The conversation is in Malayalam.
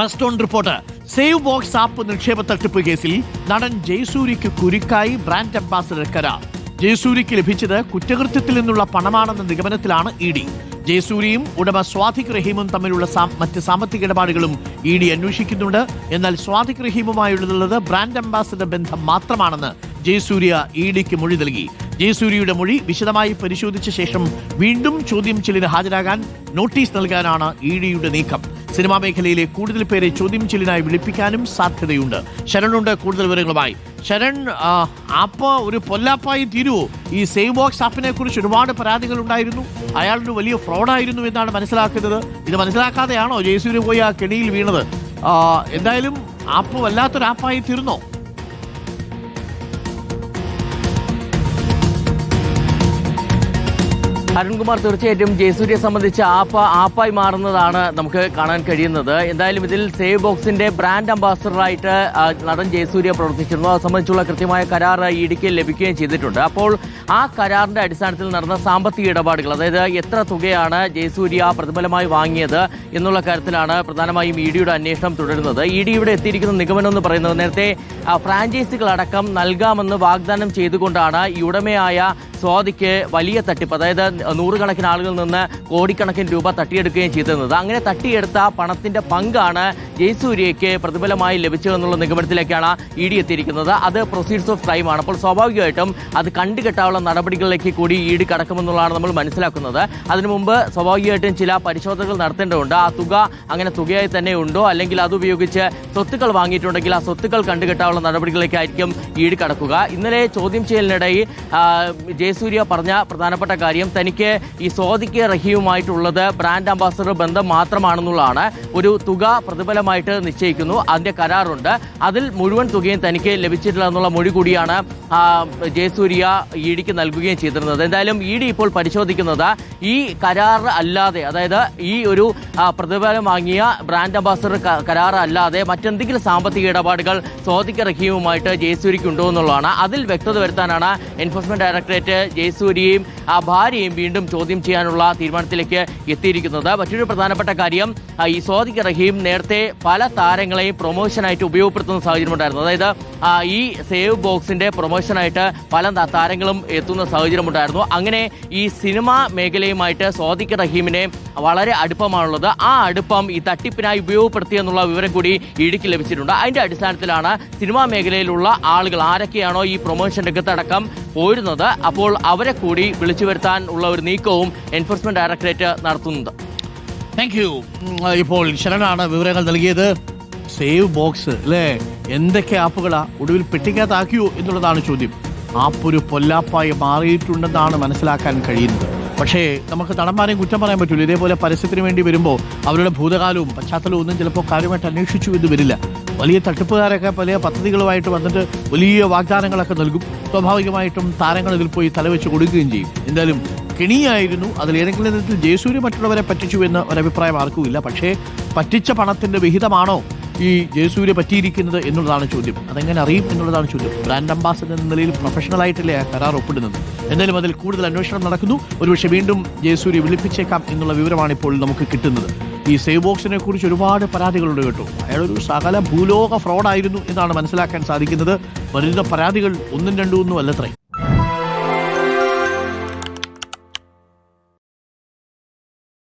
First on report. Save box app നിക്ഷേപ തട്ടിപ്പ് കേസിൽ നടൻ ജയസൂര്യക്ക് കുരുക്കായി ബ്രാൻഡ് അംബാസഡർ കരാർ. ജയസൂര്യക്ക് ലഭിച്ചത് കുറ്റകൃത്യത്തിൽ നിന്നുള്ള പണമാണെന്ന നിഗമനത്തിലാണ് ഇ ഡി. ജയസൂര്യയും ഉടമ സ്വാതിക് റഹീമും തമ്മിലുള്ള മറ്റ് സാമ്പത്തിക ഇടപാടുകളും ഇ ഡി അന്വേഷിക്കുന്നുണ്ട്. എന്നാൽ സ്വാതിക് റഹീമുമായുള്ളത് ബ്രാൻഡ് അംബാസഡർ ബന്ധം മാത്രമാണെന്ന് ജയസൂര്യ ഇ ഡിക്ക് മൊഴി നൽകി. ജയസൂര്യയുടെ മൊഴി വിശദമായി പരിശോധിച്ച ശേഷം വീണ്ടും ചോദ്യം ചെയ്യലിന് ഹാജരാകാൻ നോട്ടീസ് നൽകാനാണ് ഇ ഡിയുടെ നീക്കം. സിനിമാ മേഖലയിലെ കൂടുതൽ പേരെ ചോദ്യം ചെയ്യലിനായി വിളിപ്പിക്കാനും സാധ്യതയുണ്ട്. ശരണുണ്ട് കൂടുതൽ വിവരങ്ങളുമായി. ശരൺ ആപ്പ് ഒരു പൊല്ലാപ്പായി തീരുവോ? ഈ സേവ് ബോക്സ് ആപ്പിനെ കുറിച്ച് ഒരുപാട് പരാതികൾ ഉണ്ടായിരുന്നു. അയാളൊരു വലിയ ഫ്രോഡായിരുന്നു എന്നാണ് മനസ്സിലാക്കുന്നത്. ഇത് മനസ്സിലാക്കാതെയാണോ ജയസൂര്യ പോയി ആ കെണിയിൽ വീണത്? എന്തായാലും ആപ്പ് വല്ലാത്തൊരു ആപ്പായി തീർന്നോ? അരുൺകുമാർ തീർച്ചയായിട്ടും ജയസൂര്യ സംബന്ധിച്ച് ആപ്പ ആപ്പായി മാറുന്നതാണ് നമുക്ക് കാണാൻ കഴിയുന്നത്. എന്തായാലും ഇതിൽ സേവ് ബോക്സിന്റെ ബ്രാൻഡ് അംബാസഡറായിട്ട് നടൻ ജയസൂര്യ പ്രവർത്തിച്ചിരുന്നു. അത് സംബന്ധിച്ചുള്ള കൃത്യമായ കരാർ ഇടുക്കിയിൽ ലഭിക്കുകയും ചെയ്തിട്ടുണ്ട്. അപ്പോൾ ആ കരാറിന്റെ അടിസ്ഥാനത്തിൽ നടന്ന സാമ്പത്തിക ഇടപാടുകൾ അതായത് എത്ര തുകയാണ് ജയസൂര്യ പ്രതിഫലമായി വാങ്ങിയത് എന്നുള്ള കാര്യത്തിലാണ് പ്രധാനമായും ഇ ഡിയുടെ അന്വേഷണം തുടരുന്നത്. ഇ ഡി ഇവിടെ എത്തിയിരിക്കുന്ന നിഗമനം എന്ന് പറയുന്നത് നേരത്തെ ഫ്രാഞ്ചൈസികൾ അടക്കം നൽകാമെന്ന് വാഗ്ദാനം ചെയ്തുകൊണ്ടാണ് ഈ ഉടമയായ സ്വാതിക്ക് വലിയ തട്ടിപ്പ്. അതായത് നൂറുകണക്കിന് ആളുകളിൽ നിന്ന് കോടിക്കണക്കിന് രൂപ തട്ടിയെടുക്കുകയും ചെയ്തിരുന്നത്. അങ്ങനെ തട്ടിയെടുത്ത പണത്തിന്റെ പങ്കാണ് ജയസൂര്യയ്ക്ക് പ്രതിഫലമായി ലഭിച്ചതെന്നുള്ള നിഗമനത്തിലേക്കാണ് ഇ ഡി എത്തിയിരിക്കുന്നത്. അത് പ്രൊസീഡ്സ് ഓഫ് ക്രൈം ആണ്. അപ്പോൾ സ്വാഭാവികമായിട്ടും അത് കണ്ടുകെട്ടാനുള്ള നടപടികളിലേക്ക് കൂടി ഇ ഡി കടക്കുമെന്നുള്ളതാണ് നമ്മൾ മനസ്സിലാക്കുന്നത്. അതിനു മുമ്പ് സ്വാഭാവികമായിട്ടും ചില പരിശോധനകൾ നടത്തേണ്ടതുണ്ട്. ആ തുക അങ്ങനെ തുകയായി തന്നെ ഉണ്ടോ? അല്ലെങ്കിൽ അതുപയോഗിച്ച് സ്വത്തുക്കൾ വാങ്ങിയിട്ടുണ്ടെങ്കിൽ ആ സ്വത്തുക്കൾ കണ്ടുകെട്ടാനുള്ള നടപടികളിലേക്കായിരിക്കും ഇ ഡി കടക്കുക. ഇന്നലെ ചോദ്യം ചെയ്യലിനിടയിൽ ജയസൂര്യ പറഞ്ഞ പ്രധാനപ്പെട്ട കാര്യം തനിക്ക് ഈ സ്വാതിക്ക് റഹീമുമായിട്ടുള്ളത് ബ്രാൻഡ് അംബാസഡർ ബന്ധം മാത്രമാണെന്നുള്ളതാണ്. ഒരു തുക പ്രതിഫലമായിട്ട് നിശ്ചയിക്കുന്നു. അതിന്റെ കരാറുണ്ട്. അതിൽ മുഴുവൻ തുകയും തനിക്ക് ലഭിച്ചിട്ടില്ല എന്നുള്ള മൊഴി കൂടിയാണ് ജയസൂര്യ ഇ ഡിക്ക് നൽകുകയും ചെയ്തിരുന്നത്. എന്തായാലും ഇ ഡി ഇപ്പോൾ പരിശോധിക്കുന്നത് ഈ കരാർ അല്ലാതെ അതായത് ഈ ഒരു പ്രതിഫലം വാങ്ങിയ ബ്രാൻഡ് അംബാസഡർ കരാർ അല്ലാതെ മറ്റെന്തെങ്കിലും സാമ്പത്തിക ഇടപാടുകൾ സ്വാതിക്ക് റഹീമുമായിട്ട് ജയസൂര്യക്ക് ഉണ്ടോ എന്നുള്ളതാണ്. അതിൽ വ്യക്തത വരുത്താനാണ് എൻഫോഴ്സ്മെന്റ് ഡയറക്ടറേറ്റ് ജയസൂര്യയും ആ ഭാര്യയും വീണ്ടും ചോദ്യം ചെയ്യാനുള്ള തീരുമാനത്തിലേക്ക് എത്തിയിരിക്കുന്നത്. മറ്റൊരു പ്രധാനപ്പെട്ട കാര്യം ഈ സ്വാദിഖ് റഹീം നേരത്തെ പല താരങ്ങളെയും പ്രൊമോഷനായിട്ട് ഉപയോഗപ്പെടുത്തുന്ന സാഹചര്യം ഉണ്ടായിരുന്നു. അതായത് ഈ സേവ് ബോക്സിന്റെ പ്രൊമോഷനായിട്ട് പല താരങ്ങളും എത്തുന്ന സാഹചര്യം ഉണ്ടായിരുന്നു. അങ്ങനെ ഈ സിനിമ മേഖലയുമായിട്ട് സ്വാദിഖ് റഹീമിനെ വളരെ അടുപ്പമാണുള്ളത്. ആ അടുപ്പം ഈ തട്ടിപ്പിനായി ഉപയോഗപ്പെടുത്തി എന്നുള്ള വിവരം കൂടി ഇടുക്കി ലഭിച്ചിട്ടുണ്ട്. അതിന്റെ അടിസ്ഥാനത്തിലാണ് സിനിമാ മേഖലയിലുള്ള ആളുകൾ ആരൊക്കെയാണോ ഈ പ്രൊമോഷൻ രംഗത്തടക്കം പോരുന്നത് അപ്പോൾ അവരെ കൂടി വിളിച്ചു വരുത്താൻ ഉള്ള ഒരു നീക്കവും എൻഫോഴ്സ്മെന്റ് ഡയറക്ടറേറ്റ് നടത്തുന്നത് താങ്ക് യു ഇപ്പോൾ ശരണാണ് വിവരങ്ങൾ നൽകിയത്. സേവ് ബോക്സ് അല്ലേ? എന്തൊക്കെ ആപ്പുകളാ? ഒടുവിൽ പെട്ടിക്കകത്താക്കിയോ എന്നുള്ളതാണ് ചോദ്യം. ആപ്പ് ഒരു പൊല്ലാപ്പായി മാറിയിട്ടുണ്ടെന്നാണ് മനസ്സിലാക്കാൻ കഴിയുന്നത്. പക്ഷേ നമുക്ക് നടന്മാരെയും കുറ്റം പറയാൻ പറ്റില്ല ഇതേപോലെ പരസ്യത്തിന് വേണ്ടി വരുമ്പോൾ അവരുടെ ഭൂതകാലവും പശ്ചാത്തലവും ഒന്നും ചിലപ്പോൾ കാര്യമായിട്ട് അന്വേഷിച്ചു എന്ന് വരില്ല. വലിയ തട്ടിപ്പുകാരൊക്കെ വലിയ പദ്ധതികളുമായിട്ട് വന്നിട്ട് വലിയ വാഗ്ദാനങ്ങളൊക്കെ നൽകും. സ്വാഭാവികമായിട്ടും താരങ്ങൾ ഇതിൽ പോയി തലവെച്ച് കൊടുക്കുകയും ചെയ്യും. എന്തായാലും കെണിയായിരുന്നു. അതിൽ ഏതെങ്കിലും തരത്തിൽ ജയസൂര്യ മറ്റുള്ളവരെ പറ്റിച്ചു എന്ന് ഒരഭിപ്രായം ആർക്കുമില്ല പക്ഷേ പറ്റിച്ച പണത്തിന്റെ വിഹിതമാണോ ഈ ജയസൂര്യ പറ്റിയിരിക്കുന്നത് എന്നുള്ളതാണ് ചോദ്യം. അതെങ്ങനെ അറിയും എന്നുള്ളതാണ് ചോദ്യം. ബ്രാൻഡ് അംബാസഡർ എന്ന നിലയിൽ പ്രൊഫഷണൽ ആയിട്ടല്ലേ ആ കരാർ ഒപ്പിടുന്നത്. എന്തായാലും അതിൽ കൂടുതൽ അന്വേഷണം നടക്കുന്നു. ഒരുപക്ഷെ വീണ്ടും ജയസൂര്യ വിളിപ്പിച്ചേക്കാം എന്നുള്ള വിവരമാണ് ഇപ്പോൾ നമുക്ക് കിട്ടുന്നത്. ഈ സേവ് ബോക്സിനെ കുറിച്ച് ഒരുപാട് പരാതികളുണ്ട് കേട്ടോ. അയാളൊരു സകല ഭൂലോക ഫ്രോഡായിരുന്നു എന്നാണ് മനസ്സിലാക്കാൻ സാധിക്കുന്നത്. വരുന്ന പരാതികൾ ഒന്നും രണ്ടും ഒന്നും അല്ലത്രേ.